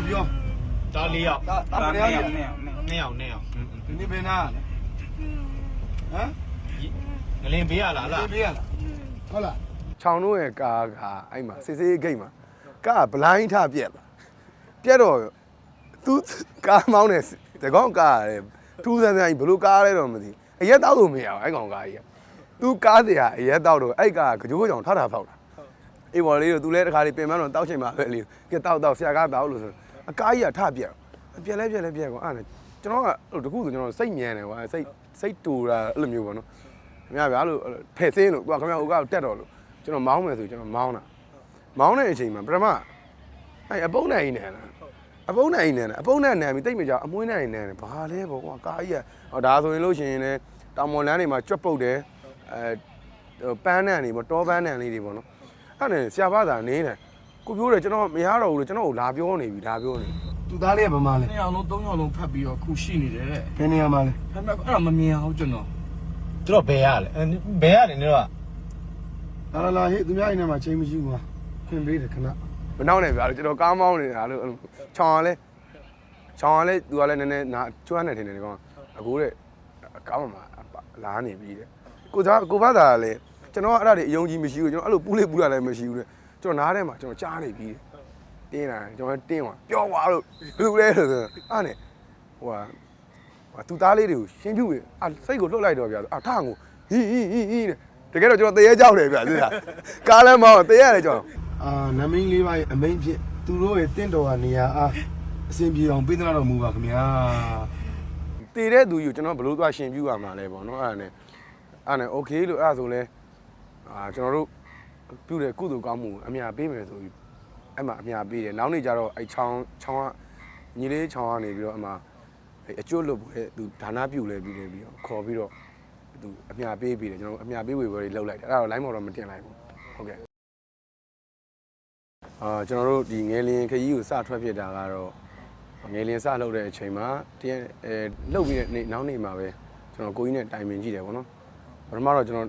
လေးပြောဒါလေးယောက်ဒါဒါဘယ်ရောက်လဲနှစ်ယောက်နှစ်ယောက်ဒီနေ့ဘယ်နာလဲဟမ်ငလင်ပေးရလားလားဒီပေးရလားဟုတ်လားချောင်းတို့ရဲ့ကားကအဲ့မှာစစ်စေးဂိတ်မှာကားကဘလိုင်းထပြက်လာပြက်တော့သူကားမောင်းတဲ့တကောင်ကားရတယ်ထူးဆန်းဆန်းကြီးဘလို့ကားလဲတော့မသိအရက်တောက်လို့မရအောင်အဲ့ကောင်ကားကြီးကသူကားတရားအရက်တောက်တော့အဲ့ကားကကြိုးကြောင်ထထဖောက်တာအေးပေါ်လေးတို့သူလဲတခါလေးပင်မတော့တောက်ချိန်မှာပဲလေကဲတောက်တောက်ဆရာကားတောက်လို့ဆို အကားကြီးကထပြက်ပြက်လဲပြက်လဲပြက်ကောအဲ့ဒါကျွန်တော်ကအဲ့တခုဆိုကျွန်တော်စိတ်ညံတယ်ကွာစိတ်စိတ်တူတာအဲ့လိုမျိုးပေါ့နော်ခင်ဗျာဗျာလို့ဖဲ့စင်းလို့ကွာခင်ဗျာဟိုကတက်တော့လို့ကျွန်တော်မောင်းမယ်ဆိုကျွန်တော်မောင်းတာမောင်းတဲ့အချိန်မှာပထမအဲ့အပုန်းနိုင်နေလားအပုန်းနိုင်နေတယ်အပုန်းနဲ့နန်ပြီးတိတ်မကြအမွှေးနိုင်နေတယ်ဘာလဲပေါ့ကွာကာကြီးကဟောဒါဆိုရင်လို့ရှိရင်လည်းတောင်မော်လန်းတွေမှာကြွက်ပုတ်တယ်အဲပန်းနန်တွေပေါ့တောပန်းနန်လေးတွေပေါ့နော်အဲ့ဒါနဲ့ဆရာဘာသာနေတယ် ကိုပြောတယ်ကျွန်တော်မရတော့ဘူးလို့ကျွန်တော်ကိုလာပြောနေပြီလာပြောနေသူသားလေးကဘာမှလဲနှစ်ယောက်လုံးသုံးယောက်လုံးဖတ်ပြီးတော့ခုရှိနေတယ်တဲ့ဘယ်နေရာမှာလဲဒါပေမဲ့အဲ့ဒါမမြင်အောင်ကျွန်တော်သူတို့ဘယ်ရလဲဘယ်ရတယ်တို့ကလာလာလာဟေ့သူများအိမ်ထဲမှာချိန်မရှိဘူးကွာခွင့်ပေးတယ်ခဏမနောက်နဲ့ဗျာကျွန်တော်ကားမောင်းနေတာလို့အဲ့လိုချောင်းရလဲချောင်းရလဲသူကလည်းနည်းနည်းနာကျွမ်းနေတယ်ထင်တယ်ဒီကောင်အခုတဲ့ကားမှာလာနေပြီတဲ့ကိုသားကိုဘာသာလည်းကျွန်တော်ကအဲ့ဒါတွေအယုံကြည်မရှိဘူးကျွန်တော်အဲ့လိုပူးလေးပူးလာလည်းမရှိဘူးတဲ့ ကျွန်တော်နားထဲမှာကျွန်တော်ကြားနေပြီတဲ့တင်းလာကျွန်တော်တင်းသွားပျော်သွားလို့လူလဲလို့ဆိုအဲ့နဲ့ဟိုဟာဟာသူသားလေးတွေကိုရှင်းပြပြီအာစိတ်ကိုလှုပ်လိုက်တော့ဗျာအာထငိုဟီးဟီးဟီးဟီးတဲ့တကယ်တော့ကျွန်တော်တရေကြောက်တယ်ဗျာသိလားကားလည်းမောင်းတရေရတယ်ကျွန်တော်အာနမင်းလေးပါရဲ့အမိန်ဖြစ်သူတို့ရဲ့တင့်တော်ကနေရာအားအစဉ်ပြေအောင်ပေးသနာတော်မူပါခင်ဗျာတည်တဲ့သူကြီးကိုကျွန်တော်ဘယ်လိုသွားရှင်ပြူရမှာလဲပေါ့နော်အဲ့ဒါနဲ့အဲ့ဒါနဲ့ okay လို့အဲ့ဒါဆိုလဲအာကျွန်တော်တို့ ပြုတဲ့ကုသိုလ်ကောင်းမှုအမြပေးမယ်ဆိုပြီးအဲ့မှာအမြပေးတယ်နောက်နေ့ကျတော့အဲ့ချောင်းချောင်းကညီလေးချောင်းကနေပြီးတော့အမှအဲ့အကျွတ်လွတ်ပွဲသူဒါနပြုလဲပြုနေပြီးတော့ခေါ်ပြီးတော့သူအမြပေးပြီးတယ်ကျွန်တော်တို့အမြပေးဝေပွဲတွေလုပ်လိုက်တယ်အဲ့ဒါတော့ line မော်တော့မတင်လိုက်ဘူးဟုတ်ကဲ့အာကျွန်တော်တို့ဒီငယ်လင်ခကြီးကိုစထွက်ဖြစ်တာကတော့ငယ်လင်းစလှုပ်တဲ့အချိန်မှာတရက်အဲလှုပ်ပြီးတဲ့နေ့နောက်နေ့မှာပဲကျွန်တော်ကိုကြီးနဲ့တိုင်ပင်ကြည့်တယ်ပေါ့နော်ပထမတော့ကျွန်တော်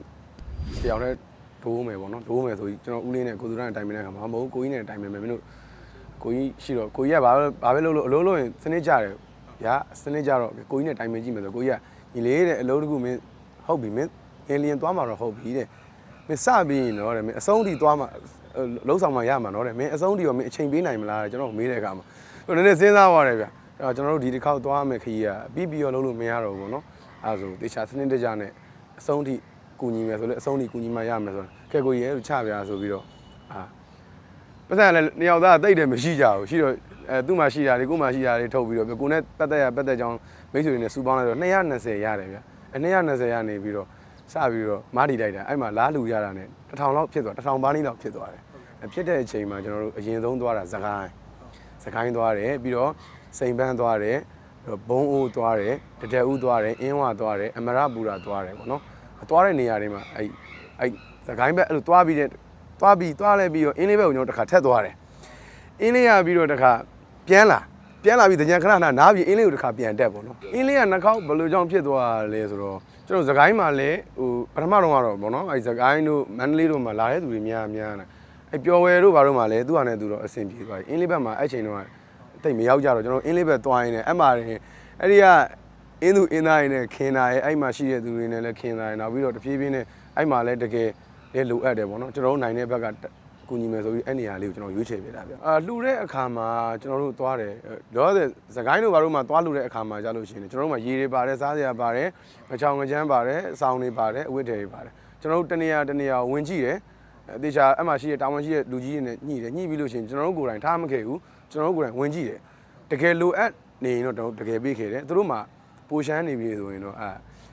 တယောက်တည်း ဒိုးမယ်ပေါ့နော်ဒိုးမယ်ဆိုပြီးကျွန်တော်ဦးလေးနဲ့ကိုသူရနဲ့တိုင်ပင်တဲ့အခါမှာမဟုတ်ကိုကြီးနဲ့တိုင်ပင်မယ်မင်းတို့ကိုကြီးရှိတော့ကိုကြီးကဘာဘာပဲလုပ်လို့အလုံးလုံးရင်စနစ်ကြတယ်ဗျာစနစ်ကြတော့ကိုကြီးနဲ့တိုင်ပင်ကြည့်မယ်ဆိုကိုကြီးကညီလေးတဲ့အလုံးတစ်ခုမင်းဟုတ်ပြီမင်းငယ်လင်းသွားမှာတော့ဟုတ်ပြီတဲ့မင်းစပြီးရင်တော့တဲ့မင်းအဆုံးထိသွားမှာလုံးဆောင်မှရမှာတော့တဲ့မင်းအဆုံးထိရောမင်းအချိန်ပေးနိုင်မလားတဲ့ကျွန်တော်မေးတဲ့အခါမှာကျွန်တော်နည်းနည်းစဉ်းစားသွားတယ်ဗျအဲ့တော့ကျွန်တော်တို့ဒီတစ်ခေါက်သွားမယ်ခရီးကပြီးပြီးရောလုံးလို့မရတော့ဘူးပေါ့နော်အဲဒါဆိုတေချာစနစ်တကျနဲ့အဆုံးထိ ကူညီမယ်ဆိုလဲအဆုံးထိကူညီမှရမယ်ဆိုတော့ကဲကိုကြီးရဲ့လို့ချပြဆိုပြီးတော့အာပတ်သက်လည်းနှစ်ယောက်သားတိတ်တယ်မရှိကြဘူးရှိတော့အဲသူ့မှာရှိတာလေးကို့မှာရှိတာလေးထုတ်ပြီးတော့ကိုနဲ့ပတ်သက်ရပတ်သက်ကြောင်းမိတ်ဆွေတွေနဲ့စူပေါင်းလိုက်တော့220ရတယ်ဗျအဲ220ရနေပြီးတော့စပြီးတော့မားတီလိုက်တာအဲ့မှာလားလူရတာနဲ့1000လောက်ဖြစ်သွား1000ပါးနီးလောက်ဖြစ်သွားတယ်ဖြစ်တဲ့အချိန်မှာကျွန်တော်တို့အရင်ဆုံးသွားတာသခိုင်းစကိုင်းသွားတယ်ပြီးတော့စိန်ပန်းသွားတယ်ပြီးတော့ဘုံအိုးသွားတယ်တတက်ဦးသွားတယ်အင်းဝသွားတယ်အမရပူရာသွားတယ်ပေါ့နော်အ သွားတဲ့နေရာတွေမှာအဲ့အဲ့စကိုင်းဘက်အဲ့လိုသွားပြီးတဲ့သွားပြီးသွားလဲပြီးတော့အင်းလေးဘက်ကိုကျွန်တော်တစ်ခါထက်သွားတယ်အင်းလေးရပြီးတော့တစ်ခါပြန်လာပြန်လာပြီးတကြံခဏခဏနားပြီးအင်းလေးကိုတစ်ခါပြန်တက်ပေါ့နော်အင်းလေးကနှခေါက်ဘယ်လိုကြောင့်ဖြစ်သွားလဲဆိုတော့ကျွန်တော်စကိုင်းမှာလည်းဟိုပထမတော့ကတော့ပေါ့နော်အဲ့စကိုင်းတို့မန္တလေးတို့မှာလာတဲ့သူတွေများများနေအဲ့ပျော်ဝယ်တို့ဘာတို့မှာလည်းသူ့ဟာနဲ့သူတော့အဆင်ပြေသွားပြီအင်းလေးဘက်မှာအဲ့ချိန်တော့တိတ်မရောက်ကြတော့ကျွန်တော်အင်းလေးပဲသွားရင်းနဲ့အဲ့မှာရင်အဲ့ဒီက အင်းသူအင်းသားရင်းနဲ့ခင်းတာရဲ့အဲ့မှာရှိတဲ့သူတွေနဲ့လည်းခင်းတာရယ်နောက်ပြီးတော့တဖြည်းဖြည်းနဲ့အဲ့မှာလည်းတကယ်လည်းလိုအပ်တယ်ပေါ့နော်ကျွန်တော်တို့နိုင်တဲ့ဘက်ကကူညီမယ်ဆိုပြီးအဲ့နေရာလေးကိုကျွန်တော်ရွေးချယ်ပြတာဗျအာလှူတဲ့အခါမှာကျွန်တော်တို့သွားတယ်လောဆယ်စကိုင်းတို့ဘာလို့မှသွားလှူတဲ့အခါမှာကြာလို့ရှိရင်ကျွန်တော်တို့မှာရေတွေပါတယ်စားစရာပါတယ်ငချောင်ငချမ်းပါတယ်အဆောင်တွေပါတယ်အဝတ်တွေပါတယ်ကျွန်တော်တို့တနေရာတနေရာဝင်ကြည့်တယ်အသေးချာအဲ့မှာရှိတဲ့တာဝန်ရှိတဲ့လူကြီးတွေနဲ့ညှိတယ်ညှိပြီးလို့ရှိရင်ကျွန်တော်တို့ကိုယ်တိုင်ထားမခဲ့ဘူးကျွန်တော်တို့ကိုယ်တိုင်ဝင်ကြည့်တယ်တကယ်လိုအပ်နေရင်တော့တကယ်ပေးခဲ့တယ်သူတို့မှ ပိုရှမ်းနေပြီဆိုရင်တော့အဲ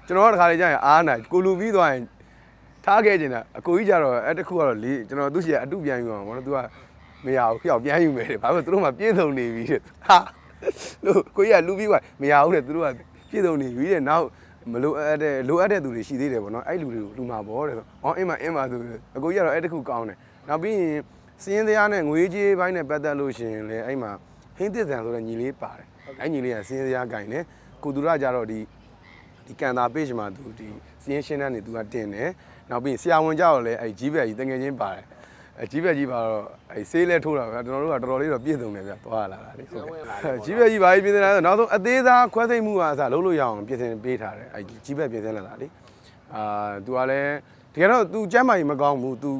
ကျွန်တော်ကတခါလေကြာရင်အားနိုင်ကိုလူပြီးသွားရင်ထားခဲ့ခြင်းတာအကိုကြီးကြတော့အဲ့တခုကတော့လေကျွန်တော်သူရှိအတုပြန်ယူအောင်ဗောနော်သူကမရဘူးဖျောက်ပြန်ယူမယ်တဲ့ဘာလို့သူတို့မှပြည့်စုံနေပြီတဲ့ဟာလို့ကိုကြီးကလူပြီးသွားမရဘူးတဲ့သူတို့ကပြည့်စုံနေပြီတဲ့နောက်မလိုအပ်တဲ့လိုအပ်တဲ့သူတွေရှိသေးတယ်ဗောနော်အဲ့လူတွေကိုလူမှာဗောတဲ့ဆိုအော်အင်းမအင်းမဆိုအကိုကြီးကတော့အဲ့တခုကောင်းတယ်နောက်ပြီးရင်စင်းတရားနဲ့ငွေကြေးဘိုင်းနဲ့ပတ်သက်လို့ရှိရင်လေအဲ့မှာဟင်းသစ်ဆန်ဆိုတဲ့ညီလေးပါတယ်အဲ့ညီလေးကစင်းစရာကင်တယ် ကိုသူရကြတော့ဒီဒီကန်တာ page မှာသူဒီစင်းရှင်းတဲ့နေသူကတင်တယ်နောက်ပြီးဆရာဝန်ကြတော့လည်းအဲ့ကြီးပဲကြီးတငယ်ချင်းပါတယ် အဲကြီးပဲကြီးပါတော့အဲဆေးလဲထိုးတာဗျာကျွန်တော်တို့ကတော်တော်လေးတော့ပြည့်စုံတယ်ဗျာသွားလာတာလေဟုတ်ကဲ့ကြီးပဲကြီးပါကြီးပြင်ဆင်လာဆိုနောက်ဆုံးအသေးသားခွဲစိတ်မှုကအစလုံးလို့ရအောင်ပြင်ဆင်ပေးထားတယ်အဲကြီးပဲပြင်ဆင်လာတာလေအာ तू ကလည်းတကယ်တော့ तू ကျမ်းမာကြီးမကောင်းဘူး तू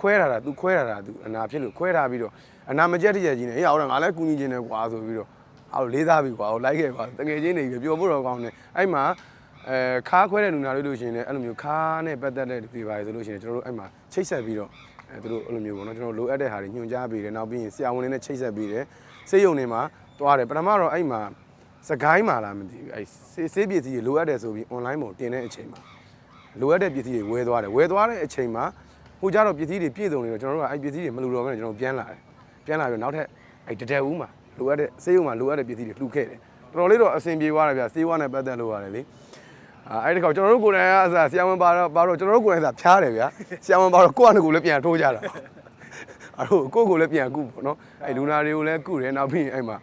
ခွဲထားတာ तू ခွဲထားတာ तू အနာဖြစ်လို့ခွဲထားပြီးတော့အနာမကျက်တကျကြီးနေအေးအောင်ငါလည်းကူညီခြင်းနဲ့ကွာဆိုပြီးတော့ အော်လေးသားပြီကွာဟိုလိုက်ခဲ့ကွာတကယ်ချင်းနေပြီပျော်ဖို့တော့ကောင်းတယ်အဲ့မှာအဲခါခွဲတဲ့လူနာတွေလို့ရှိရင်လည်းအဲ့လိုမျိုးခါနဲ့ပတ်သက်တဲ့ဒီပါဆိုလို့ရှိရင်ကျွန်တော်တို့အဲ့မှာချိတ်ဆက်ပြီးတော့အဲသူတို့အဲ့လိုမျိုးပေါ့နော်ကျွန်တော်လိုအပ်တဲ့ဟာတွေညွှန်ကြားပေးတယ်နောက်ပြီးရင်ဆရာဝန်တွေနဲ့ချိတ်ဆက်ပေးတယ်စေယုံတွေမှာတွားတယ်ပထမတော့အဲ့မှာစကိုင်းမှာလားမသိဘူးအဲ့စေးစေးပစ္စည်းတွေလိုအပ်တယ်ဆိုပြီး online ပေါ်တင်တဲ့အချိန်မှာလိုအပ်တဲ့ပစ္စည်းတွေဝယ်သွားတယ်ဝယ်သွားတဲ့အချိန်မှာဟိုကြတော့ပစ္စည်းတွေပြည့်စုံနေတော့ကျွန်တော်တို့ကအဲ့ပစ္စည်းတွေမလူတော့ဘဲနဲ့ကျွန်တော်ပြန်လာတယ်ပြန်လာပြီးတော့နောက်ထပ်အဲ့တတဲဦးမှာ လိုအပ်တဲ့စေးရုံမှာလိုအပ်တဲ့ပစ္စည်းတွေလှူခဲ့တယ်တော်တော်လေးတော့အဆင်ပြေသွားတယ်ဗျစေးဝါနဲ့ပတ်သက်လို့ရတယ်လေအာအဲ့ဒီခေါက်ကျွန်တော်တို့ကိုယ်တိုင်ကအစားဆရာဝန်ပါတော့ပါတော့ကျွန်တော်တို့ကိုယ်တိုင်ကဖြားတယ်ဗျာဆရာဝန်ပါတော့ကိုယ့်အနေကိုယ်လည်းပြန်ထိုးကြတာအဲ့တော့ကိုယ့်ကိုယ်လည်းပြန်ကုပေါ့နော်အဲ့လူနာတွေကိုလည်းကုတယ်နောက်ပြီးရင်အဲ့မှာ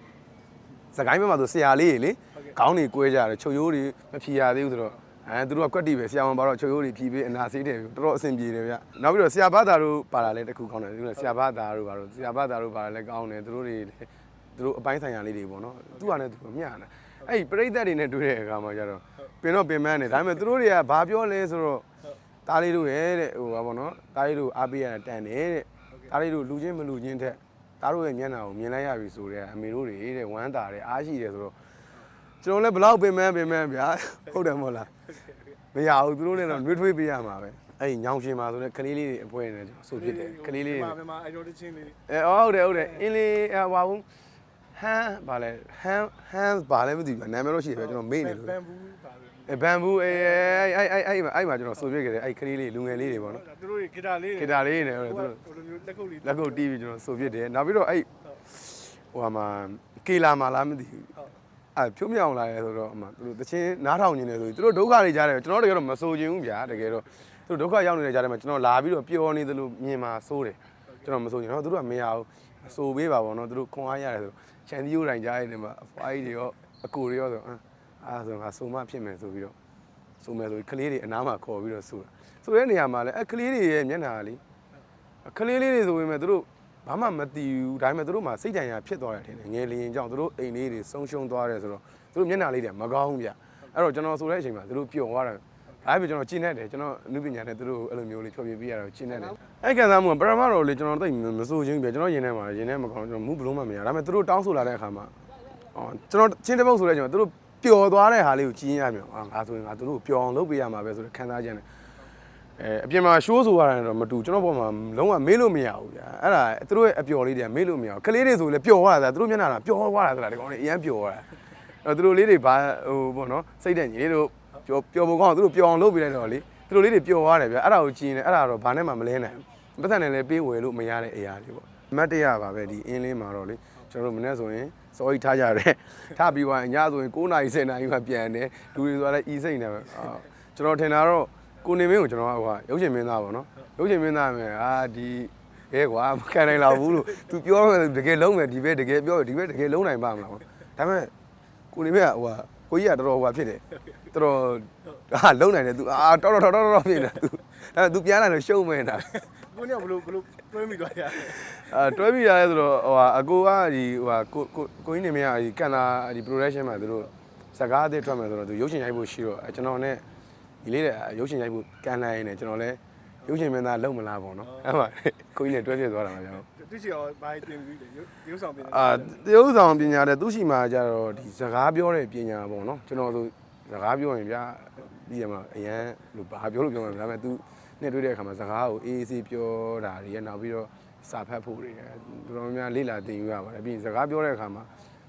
စကိုင်းဘက်မှာဆိုဆရာလေးတွေလေခေါင်းတွေကွဲကြတယ်ချုပ်ရိုးတွေမဖြီရသေးဘူးဆိုတော့အဲသူတို့ကကွက်တီပဲဆရာဝန်ပါတော့ချုပ်ရိုးတွေဖြီးပေးအနာဆေးတယ်ပြီးတော်တော်အဆင်ပြေတယ်ဗျနောက်ပြီးတော့ဆရာဘာသာတို့ပါလာလဲတခုကောင်းတယ်သူကဆရာဘာသာတို့ပါတော့ဆရာဘာသာတို့ပါလာလဲကောင်းတယ်သူတို့တွေလည်း သူတို့အပိုင်းဆိုင်ရာလေးတွေပေါ့နော်သူကလည်းသူကမျှတာအဲ့ဒီပြိဿတ်တွေနဲ့တွေ့တဲ့အခါမှာကျတော့ပင်တော့ပင်မန်းနေဒါပေမဲ့သူတို့တွေကဘာပြောလဲဆိုတော့တားလေးတို့ရဲ့တဲ့ဟိုပါပေါ့နော်တားလေးတို့အားပေးရတာတန်တယ်တဲ့တားလေးတို့လူချင်းမလူချင်းထက်တားတို့ရဲ့မျက်နှာကိုမြင်လိုက်ရပြီဆိုတဲ့အမေတို့တွေတဲ့ဝမ်းတာတယ်အားရှိတယ်ဆိုတော့ကျွန်တော်လည်းဘလောက်ပင်မန်းပင်မန်းဗျာဟုတ်တယ်မဟုတ်လားမရဘူးသူတို့လည်းတော့နှွေးထွေးပေးရမှာပဲအဲ့ဒီညောင်ရှင်ပါဆိုတဲ့ကလေးလေးတွေအပွဲနေကျွန်တော်ဆိုဖြစ်တယ်ကလေးလေးတွေမှာမှာအဲ့တော့တချင်းလေးအဲဟုတ်တယ်ဟုတ်တယ်အင်းလေးဟဟွာဘူး ဟမ်ဗာလဲဟမ်ဟမ်ဗာလဲမသိဘူးနာမည်တော့ရှိတယ်ပဲကျွန်တော်မေ့နေလို့ဘန်ဘူးပါလို့အဲဘန်ဘူးအဲအဲ့အဲ့အဲ့အဲ့မှာကျွန်တော်ဆိုပြခဲ့တယ်အဲ့ကလေးလေးလူငယ်လေးတွေပေါ့နော်သူတို့ဂီတာလေးဂီတာလေးတွေနဲ့ဟုတ်တယ်သူတို့ဟိုလိုမျိုးလက်ကုပ်လေးလက်ကုပ်တီးပြီးကျွန်တော်ဆိုပြတယ်နောက်ပြီးတော့အဲ့ဟိုဟာမှာကေလာမှာလားမသိဘူးအဲဖြုံးမြောင်လာရဲဆိုတော့အမသူတို့တချင်းနားထောင်နေတယ်ဆိုပြီးသူတို့ဒုက္ခတွေကြားတယ်ကျွန်တော်တကယ်တော့မဆိုချင်ဘူးဗျာတကယ်တော့သူတို့ဒုက္ခရောက်နေတဲ့ကြားထဲမှာကျွန်တော်လာပြီးတော့ပျော်နေသလိုမြင်မှာစိုးတယ် ကျွန်တော်မဆိုချင်တော့သူတို့ကမရဘူးဆိုပေးပါဘောနော်သူတို့ခွန်အားရတယ်ဆိုတော့ချန်တီယိုတိုင်းကြားရတယ်မှာအဖွားကြီးတွေရောအကိုတွေရောဆိုအာအာဆိုငါဆိုမှဖြစ်မယ်ဆိုပြီးတော့ဆိုမယ်ဆိုပြီးကလေးတွေအနားမှာခေါ်ပြီးတော့ဆိုတာဆိုတဲ့နေရာမှာလည်းအဲကလေးတွေရဲ့မျက်နှာကလေကလေးလေးတွေဆိုပေမဲ့သူတို့ဘာမှမသိဘူးဒါပေမဲ့သူတို့မှစိတ်တန်ရာဖြစ်သွားတယ်ထင်တယ်ငယ်လျင်ကြောင့်သူတို့အိမ်လေးတွေဆုံးရှုံးသွားတယ်ဆိုတော့သူတို့မျက်နှာလေးတွေမကောင်းဘူးဗျအဲ့တော့ကျွန်တော်ဆိုတဲ့အချိန်မှာသူတို့ပျော်သွားတယ် ဒါပေမဲ့ကျွန်တော်ကျင့်တတ်တယ်ကျွန်တော်အနုပညာနဲ့သူတို့အဲ့လိုမျိုးလေးဖြောပြပေးရတော့ကျင့်တတ်တယ်အဲ့ကန်စားမှုကပရမတော်လေကျွန်တော်သိမစိုးချင်းပြကျွန်တော်ရင်ထဲမှာရင်ထဲမကောင်းကျွန်တော်မူးဘလုံးမှမရဒါပေမဲ့သူတို့တောင်းဆိုလာတဲ့အခါမှာအော်ကျွန်တော်ချင်းတစ်ပုတ်ဆိုတဲ့အချိန်မှာသူတို့ပျော်သွားတဲ့ဟာလေးကိုကြည့်ရမြောင်အာငါဆိုရင်ငါသူတို့ပျော်အောင်လုပ်ပေးရမှာပဲဆိုတဲ့ခံစားချက်နဲ့အဲအပြင်မှာရှိုးဆိုရတယ်တော့မတူကျွန်တော်ဘောမှာလုံးဝမေးလို့မရဘူးဗျာအဲ့ဒါသူတို့ရဲ့အပျော်လေးတွေကမေးလို့မရဘူးကလေးတွေဆိုလည်းပျော်သွားတာသူတို့မျက်နှာကပျော်သွားတာဆိုတာဒီကောင်တွေအရင်ပျော်သွားတာအဲ့သူတို့လေးတွေဘာဟိုပေါ့နော်စိတ်တဲ့ညီလေးတို့ ပျော်ပျော်ဖို့ကောင်းသူတို့ပျော်အောင်လုပ်ပေးလိုက်တော့လေသူတို့လေးတွေပျော်သွားတယ်ဗျာအဲ့ဒါကိုကြည့်နေအဲ့ဒါတော့ဘာနဲ့မှမလဲနိုင်ဘူးပတ်သက်နဲ့လည်းပေးဝယ်လို့မရတဲ့အရာလေးပေါ့အမတ်တရပါပဲဒီအင်းလင်းမှာတော့လေကျွန်တော်တို့မနေ့ဆိုရင်စောကြီးထားကြတယ်ထားပြီးသွားရင်ညဆိုရင်9နာရီ10နာရီမှပြန်တယ်လူတွေဆိုလည်းဤစိတ်နေပဲအာကျွန်တော်ထင်တာတော့ကိုနေမင်းကိုကျွန်တော်ကဟိုရုပ်ရှင်မင်းသားပေါ့နော်ရုပ်ရှင်မင်းသားမယ်အာဒီရဲကွာမခံနိုင်တော့ဘူးလို့ तू ပြောမယ်တကယ်လုံးမယ်ဒီဘက်တကယ်ပြောဒီဘက်တကယ်လုံးနိုင်ပါမလားဒါပေမဲ့ကိုနေမင်းကဟိုဟာ ကိုကြီးကတော်တော်ဟိုဖြစ်တယ်တော်တော်ဟာလုံနိုင်တယ်သူအာတော်တော်တော်တော်ဖြစ်နေတာသူဒါပေမဲ့ तू ပြန်လာတော့ရှုံးမင်းတာကိုနေကဘလို့ဘလို့တွဲမိသွားရအာတွဲမိရတယ်ဆိုတော့ဟိုဟာအကိုကဒီဟိုဟာကိုကိုကိုကြီးနေမရဒီကန်လာဒီ production မှာသူတို့စကားအသစ်ထွက်မယ်ဆိုတော့သူရုပ်ရှင်ရိုက်ဖို့ရှိတော့ကျွန်တော်နဲ့ဒီလေးတဲ့ရုပ်ရှင်ရိုက်ဖို့ကန်လာရင်းနဲ့ကျွန်တော်လည်း ရုပ်ရှင်မင်းသားလုံမလားပေါ့နော်အဲ့မှာကိုကြီးနဲ့တွဲပြစ်သွားတာပါကျွန်တော်သူချီအောင်ဘာတင်ပြီးတယ်ရုပ်ဆောင်ပြင်တယ်အာတရုပ်ဆောင်ပညာတဲ့သူရှိမှာကြတော့ဒီစကားပြောတဲ့ပညာပေါ့နော်ကျွန်တော်ဆိုစကားပြောရင်ဗျာပြီးရမှာအရန်လို့ဘာပြောလို့ပြောမှာဒါပေမဲ့ तू နဲ့တွေ့တဲ့အခါမှာစကားကိုအေးအေးဆေးပြောတာတွေရနောက်ပြီးတော့စာဖတ်ဖို့တွေတော်တော်များများလေ့လာသင်ယူရပါတယ်ပြီးရင်စကားပြောတဲ့အခါမှာ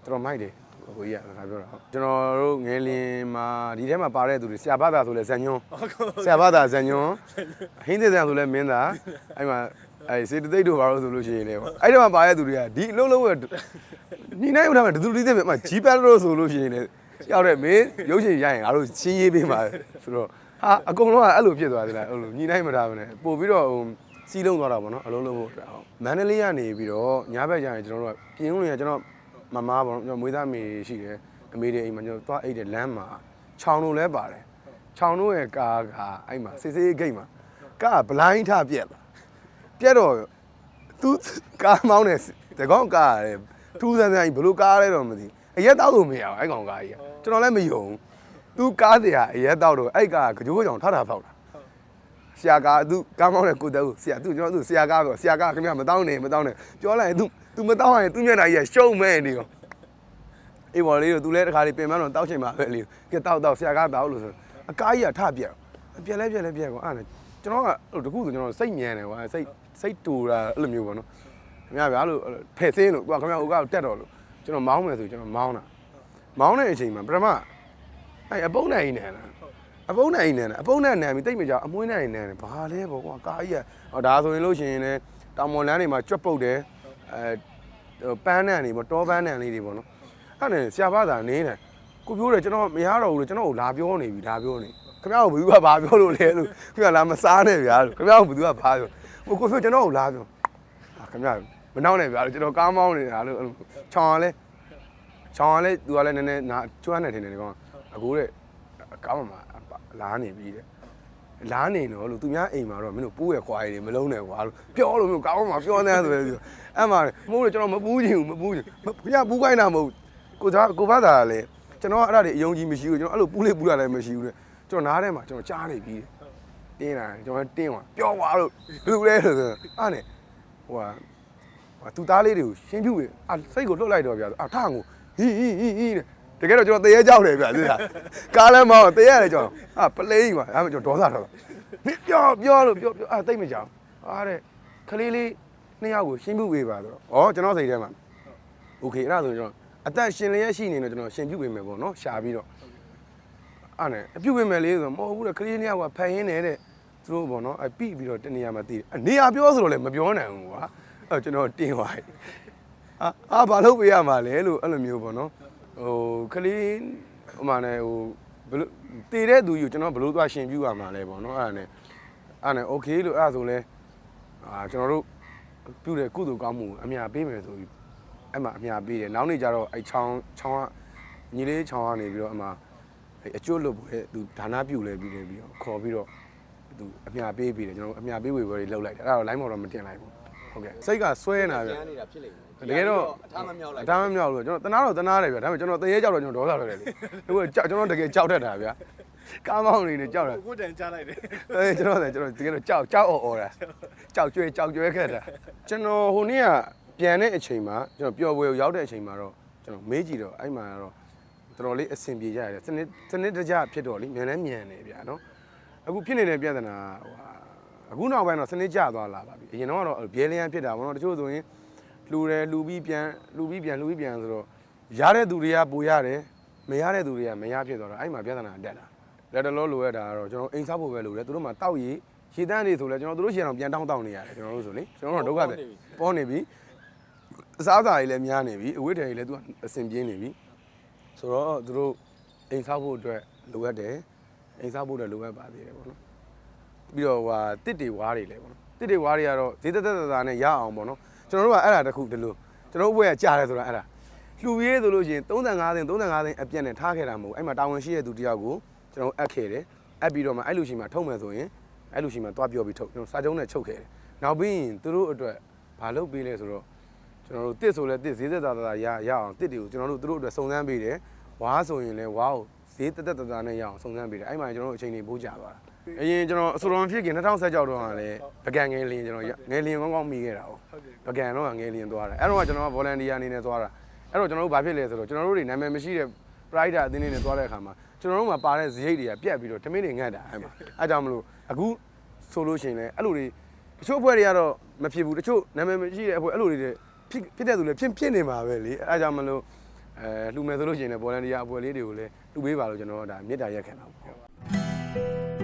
တော်တော်မိုက်တယ် ကိုကြီးကစကားပြောတာဟုတ်ကျွန်တော်တို့ငယ်လင်မှာဒီထဲမှာပါတဲ့သူတွေဆရာဘာသာဆိုလဲဇန်ညွန်းဆရာဘာသာဇန်ညွန်းဟင်းသေးတယ်ဆိုလဲမင်းသားအဲ့မှာအဲစေတသိက်တို့ဘာလို့ဆိုလို့ရှိရင်လေပေါ့အဲ့ဒီမှာပါတဲ့သူတွေကဒီအလုံးလုံးပဲညီနိုင်ဦးထားမှာဒသူတိသိမဲ့မှာဂျီပန်လို့ဆိုလို့ရှိရင်လေရောက်တဲ့မင်းရုပ်ရှင်ရရင်ငါတို့ချင်းရေးပေးပါဆိုတော့ဟာအကုန်လုံးကအဲ့လိုဖြစ်သွားသလားအဲ့လိုညီနိုင်မထားမနဲ့ပို့ပြီးတော့ဟိုစီးလုံးသွားတာပေါ့နော်အလုံးလုံးဖို့အတွက်ဟုတ်မန္တလေးကနေပြီးတော့ညဘက်ကျရင်ကျွန်တော်တို့ကပြင်းလို့ရကျွန်တော် မမားပေါ့နော်ကျွန်တော်မွေးသားမေရှိတယ်အမေတွေအိမ်မှာကျွန်တော်သွားအိတ်တဲ့လမ်းမှာခြောင်တို့လဲပါတယ်ခြောင်တို့ရဲ့ကားကအဲ့မှာစစ်စေးဂိတ်မှာကားကဘလိုင်းထပြက်လာပြက်တော့သူကားမောင်းတယ်တကောင်ကားရတယ်ထူးဆန်းဆန်းကြီးဘလို့ကားလဲတော့မသိအရက်တောက်လို့မရအောင်အဲ့ကောင်ကားကြီးကကျွန်တော်လည်းမယုံသူကားတရားအရက်တောက်တော့အဲ့ကားကကြိုးကြောင်ထထဖောက်တာဆရာကားသူကားမောင်းတဲ့ကိုတက်ဦးဆရာသူကျွန်တော်သူဆရာကားဆိုဆရာကားခင်ဗျမတောင်းနေမတောင်းနေပြောလိုက်ရင်သူ သူမတောင်းရင်သူမျက်နှာကြီးကရှုံးမဲ့နေရောအေးပေါ်လေးတို့သူလည်းတခါလေးပြင်မတော့တောက်ချင်ပါပဲလေကဲတောက်တောက်ဆရာကားတောက်လို့ဆိုအကားကြီးကထပြက်ပြက်လဲပြက်လဲပြက်ကောအဲ့ဒါကျွန်တော်ကအဲ့တခုဆိုကျွန်တော်စိတ်ညံတယ်ကွာစိတ်စိတ်တူတာအဲ့လိုမျိုးပေါ့နော်ခင်ဗျာဗျာလို့ဖယ်စင်းလို့သူကခင်ဗျာဥကတက်တော့လို့ကျွန်တော်မောင်းမယ်ဆိုကျွန်တော်မောင်းတာမောင်းတဲ့အချိန်မှာပထမအဲ့အပုံးနိုင်နေလားအပုံးနိုင်နေတယ်အပုံးနိုင်နေပြီတိတ်မကြောက်အမွှေးနိုင်နေတယ်ဘာလဲပေါ့ကွာကားကြီးကဟောဒါဆိုရင်လို့ရှိရင်လည်းတောင်မွန်လန်းတွေမှာကြွက်ပုတ်တယ် အဲပန်းနံတွေပေါ့တောပန်းနံလေးတွေပေါ့နော်အဲ့ဒါဆရာဘာသာနေတယ်ကိုပြောတယ်ကျွန်တော်မရတော့ဘူးလို့ကျွန်တော်ကိုလာပြောနေပြီဒါပြောနေခင်ဗျားကိုဘယ်သူကဘာပြောလို့လဲလို့ခင်ဗျားလာမစားနဲ့ဗျာလို့ခင်ဗျားကိုဘယ်သူကဘာပြောဟိုကိုပြောကျွန်တော်ကိုလာပြောအာခင်ဗျာမနှောင်းနဲ့ဗျာကျွန်တော်ကားမောင်းနေတာလို့အဲ့လိုချောင်းရလဲချောင်းရလဲသူကလည်းနည်းနည်းနာကျွမ်းနေတယ်ထင်တယ်ဒီကောင်အခုတဲ့ကားမှာလားနေပြီတဲ့ လားနေတော့လို့သူများအိမ်မှာတော့မင်းတို့ပိုးရခွာရည်မလုံးနဲ့ကွာလို့ပြောလို့မျိုးကားမှာပြောနေတယ်ဆိုပဲအဲ့မှာမဟုတ်လို့ကျွန်တော်မပူးချင်ဘူးမပူးချင်ဘုရားပူးခိုင်းတာမဟုတ်ကိုသားကိုဘာသာလည်းကျွန်တော်အဲ့ဒါတွေအယုံကြည်မရှိဘူးကျွန်တော်အဲ့လိုပူးလေးပူးရလည်းမရှိဘူးတဲ့ကျွန်တော်နားထဲမှာကျွန်တော်ကြားနေပြီတင်းလာကျွန်တော်တင်းသွားပြောသွားလို့လူလဲလို့ဆိုအဲ့နဲ့ဟိုကဟာသူသားလေးတွေကိုရှင်းပြပြီအာစိတ်ကိုလှုပ်လိုက်တော့ဗျာအာထငကိုဟီဟီဟီဟီတဲ့ တကယ်တော့ကျွန်တော်တရေကြောက်တယ်ဗျာသိလားကားလည်းမောင်းတရေရတယ်ကျွန်တော်အာပလေးကြီးပါဒါမှကျွန်တော်ဒေါသထွက်တာပြောပြောလို့ပြောပြောအာတိတ်မကြောက်အာတဲ့ခလေးလေးနှစ်ယောက်ကိုရှင်းပြပေးပါတော့ဩကျွန်တော်စိတ်ထဲမှာโอเคအဲ့ဒါဆိုကျွန်တော်အသက်ရှင်လျက်ရှိနေတော့ကျွန်တော်ရှင်းပြပေးမယ်ပေါ့နော်ရှာပြီးတော့အဲ့နဲ့အပြုတ်ပေးမယ်လေးဆိုမဟုတ်ဘူးတဲ့ခလေးနှစ်ယောက်ကဖန်ရင်းနေတဲ့သူတို့ပေါ့နော်အပိပြီးတော့တနေရာမှာတည်တယ်နေရာပြောဆိုတော့လည်းမပြောနိုင်ဘူးကွာအဲ့ကျွန်တော်တင်းသွားတယ် အာအာဘာလို့ပေးရမှာလဲလို့အဲ့လိုမျိုးပေါ့နော် ဟိုခလေးဟိုမှာနဲ့ဟိုဘယ်လိုတည်တဲ့သူကြီးကိုကျွန်တော်ဘယ်လိုသွားရှင်ပြူရမှာလဲပေါ့နော်အဲ့ဒါနဲ့အဲ့ဒါနဲ့ okay လို့အဲ့ဒါဆိုလဲအာကျွန်တော်တို့ပြုတဲ့ကုသိုလ်ကောင်းမှုအမြပေးမယ်ဆိုပြီးအဲ့မှာအမြပေးတယ်နောက်နေ့ကျတော့အဲ့ချောင်းချောင်းကညီလေးချောင်းကနေပြီးတော့အမှအကျွတ်လို့ပွဲသူဒါနာပြုလဲပြီးတယ်ပြီးတော့ခေါ်ပြီးတော့သူအမြပေးပြီးတယ်ကျွန်တော်တို့အမြပေးဝေပွဲတွေလောက်လိုက်တယ်အဲ့ဒါတော့ line ပေါ်တော့မတင်လိုက်ဘူးဟုတ်ကဲ့စိတ်ကဆွဲနေတာဗျာနေတာဖြစ်လိမ့်မယ် တကယ်တော့အထားမမြောက်လိုက်အထားမမြောက်လို့ကျွန်တော်တနာတော့တနာတယ်ဗျာဒါပေမဲ့ကျွန်တော်တရေကြောက်တော့ကျွန်တော်ဒေါသထွက်တယ်လေဟိုကြောက်ကျွန်တော်တကယ်ကြောက်တတ်တာဗျာကားမောင်းနေနေကြောက်တာကိုကိုတန်ကြားလိုက်တယ်အဲကျွန်တော်လည်းကျွန်တော်တကယ်တော့ကြောက်ကြောက်အော်အော်တာကြောက်ကြွေးကြောက်ကြွေးခဲ့တာကျွန်တော်ဟိုနေ့ကပြန်တဲ့အချိန်မှာကျွန်တော်ပျော်ပွဲကိုရောက်တဲ့အချိန်မှာတော့ကျွန်တော်မေးကြည့်တော့အဲ့မှာတော့တော်တော်လေးအဆင်ပြေကြရတယ်စနစ်စနစ်တကျဖြစ်တော့လေမြန်လဲမြန်နေဗျာနော်အခုဖြစ်နေတဲ့ပြဿနာဟိုဟာအခုနောက်ပိုင်းတော့စနစ်ကျသွားလာပါပြီအရင်တော့ကတော့ဘဲလျံဖြစ်တာပေါ့နော်တချို့ဆိုရင် လှူတယ်လှူပြီးပြန်လှူပြီးပြန်လှူပြီးပြန်ဆိုတော့ရတဲ့သူတွေကပိုရတယ်မရတဲ့သူတွေကမရဖြစ်သွားတော့အဲ့မှာပြဿနာတက်တာလက်တလောလိုရတာကတော့ကျွန်တော်အိမ်ဆောက်ဖို့ပဲလိုတယ်သူတို့မှတောက်ရည်ရေတန်းနေဆိုလဲကျွန်တော်တို့ရှေ့အောင်ပြန်တောင်းတောင်းနေရတယ်ကျွန်တော်တို့ဆိုလေကျွန်တော်တို့ဒုက္ခတွေပေါ်နေပြီအစားအစာတွေလည်းများနေပြီအဝတ်တွေလည်းသူကအဆင်ပြေးနေပြီဆိုတော့သူတို့အိမ်ဆောက်ဖို့အတွက်လိုအပ်တယ်အိမ်ဆောက်ဖို့အတွက်လိုအပ်ပါသေးတယ်ပေါ့နော်ပြီးတော့ဟိုဟာတစ်တွေဝါးတွေလည်းပေါ့နော်တစ်တွေဝါးတွေကတော့ဈေးသက်သက်သာနဲ့ရအောင်ပေါ့နော် ကျွန်တော်တို့ကအဲ့ဒါတစ်ခုဒီလိုကျွန်တော်တို့ဘွဲကကြားတယ်ဆိုတာအဲ့ဒါလှူရေးဆိုလို့ရှိရင်35သိန်း35သိန်းအပြည့်နဲ့ထားခဲ့တာမဟုတ်ဘူးအဲ့မှာတာဝန်ရှိတဲ့သူတယောက်ကိုကျွန်တော်တို့အပ်ခဲ့တယ်အပ်ပြီးတော့မှအဲ့လူရှိမှထုတ်မယ်ဆိုရင်အဲ့လူရှိမှသွားပြောပြီးထုတ်ကျွန်တော်စာချုပ်နဲ့ချုပ်ခဲ့တယ်နောက်ပြီးရင်သူတို့အတွက်ဘာလုပ်ပေးလဲဆိုတော့ကျွန်တော်တို့တစ်ဆိုလဲတစ်ဈေးသက်သာသာရရအောင်တစ်တွေကိုကျွန်တော်တို့သူတို့အတွက်စုံစမ်းပေးတယ်ဝါဆိုရင်လဲဝါကိုဈေးတက်တက်တာနဲ့ရအောင်စုံစမ်းပေးတယ်အဲ့မှာကျွန်တော်တို့အချိန်တွေပိုးကြသွားတာ အရင်ကျွန်တော်အစိုးရဖြစ်ခင်2016တော့ကလည်းပကံငယ်လင်းကျွန်တော်ငယ်လင်းကောင်းကောင်းမိခဲ့တာဟုတ်ဟုတ်တယ်ပကံတော့ငယ်လင်းသွားတာအဲ့တော့ကျွန်တော်က volunteer အနေနဲ့သွားတာအဲ့တော့ကျွန်တော်တို့ဘာဖြစ်လဲဆိုတော့ကျွန်တော်တို့တွေနာမည်မရှိတဲ့ pride အသင်းလေးနဲ့သွားတဲ့အခါမှာကျွန်တော်တို့မှာပါတဲ့ဇရိတ်တွေကပြက်ပြီးတော့တမင်းတွေငတ်တာအဲ့မှာအဲ့ကြောင့်မလို့အခုဆိုလို့ရှိရင်လည်းအဲ့လိုတွေတချို့အဖွဲ့တွေကတော့မဖြစ်ဘူးတချို့နာမည်မရှိတဲ့အဖွဲ့အဲ့လိုတွေဖြစ်ဖြစ်တဲ့သူလည်းဖြစ်ဖြစ်နေမှာပဲလေအဲ့ကြောင့်မလို့အဲလှူမယ်ဆိုလို့ရှိရင်လည်း volunteer အဖွဲ့လေးတွေကိုလည်းလှူပေးပါလို့ကျွန်တော်ကဒါမေတ္တာရက်ခံတာပေါ့